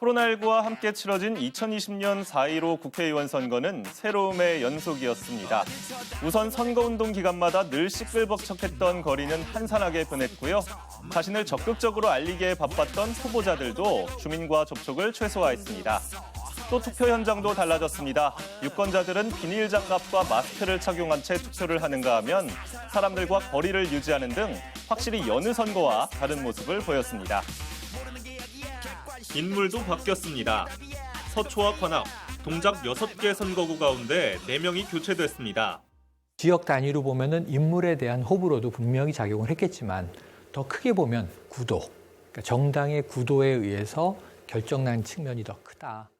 코로나19와 함께 치러진 2020년 4.15 국회의원 선거는 새로움의 연속이었습니다. 우선 선거운동 기간마다 늘 시끌벅적했던 거리는 한산하게 변했고요. 자신을 적극적으로 알리기에 바빴던 후보자들도 주민과 접촉을 최소화했습니다. 또 투표 현장도 달라졌습니다. 유권자들은 비닐 장갑과 마스크를 착용한 채 투표를 하는가 하면 사람들과 거리를 유지하는 등 확실히 여느 선거와 다른 모습을 보였습니다. 인물도 바뀌었습니다. 서초와 관악, 동작 6개 선거구 가운데 4명이 교체됐습니다. 지역 단위로 보면은 인물에 대한 호불호도 분명히 작용을 했겠지만 더 크게 보면 구도, 그러니까 정당의 구도에 의해서 결정난 측면이 더 크다.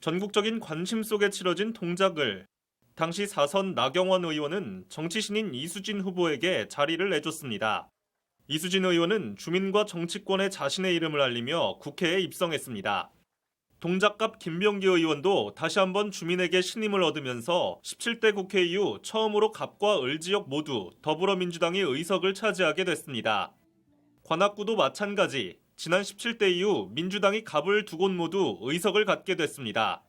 전국적인 관심 속에 치러진 동작을 당시 4선 나경원 의원은 정치 신인 이수진 후보에게 자리를 내줬습니다. 이수진 의원은 주민과 정치권에 자신의 이름을 알리며 국회에 입성했습니다. 동작갑 김병기 의원도 다시 한번 주민에게 신임을 얻으면서 17대 국회 이후 처음으로 갑과 을 지역 모두 더불어민주당이 의석을 차지하게 됐습니다. 관악구도 마찬가지 지난 17대 이후 민주당이 갑을 두 곳 모두 의석을 갖게 됐습니다.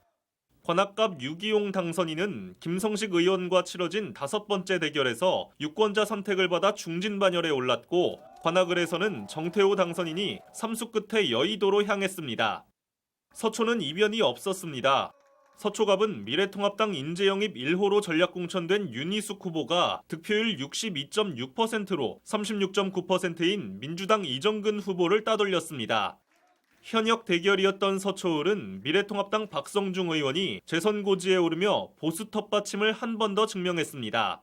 관악갑 유기용 당선인은 김성식 의원과 치러진 다섯 번째 대결에서 유권자 선택을 받아 중진 반열에 올랐고 관악을에서는 정태호 당선인이 삼수 끝에 여의도로 향했습니다. 서초는 이변이 없었습니다. 서초갑은 미래통합당 인재영입 1호로 전략공천된 윤희숙 후보가 득표율 62.6%로 36.9%인 민주당 이정근 후보를 따돌렸습니다. 현역 대결이었던 서초을은 미래통합당 박성중 의원이 재선 고지에 오르며 보수 텃받침을 한 번 더 증명했습니다.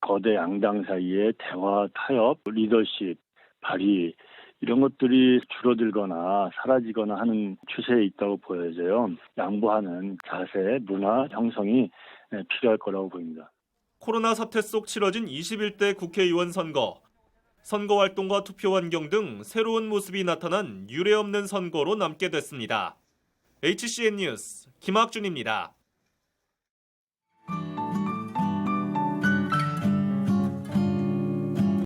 거대 양당 사이의 대화, 타협, 리더십, 발의 이런 것들이 줄어들거나 사라지거나 하는 추세에 있다고 보여져요. 양보하는 자세, 문화 형성이 예, 필요할 거라고 보입니다. 코로나 사태 속 치러진 21대 국회의원 선거. 선거 활동과 투표 환경 등 새로운 모습이 나타난 유례 없는 선거로 남게 됐습니다. HCN 뉴스 김학준입니다.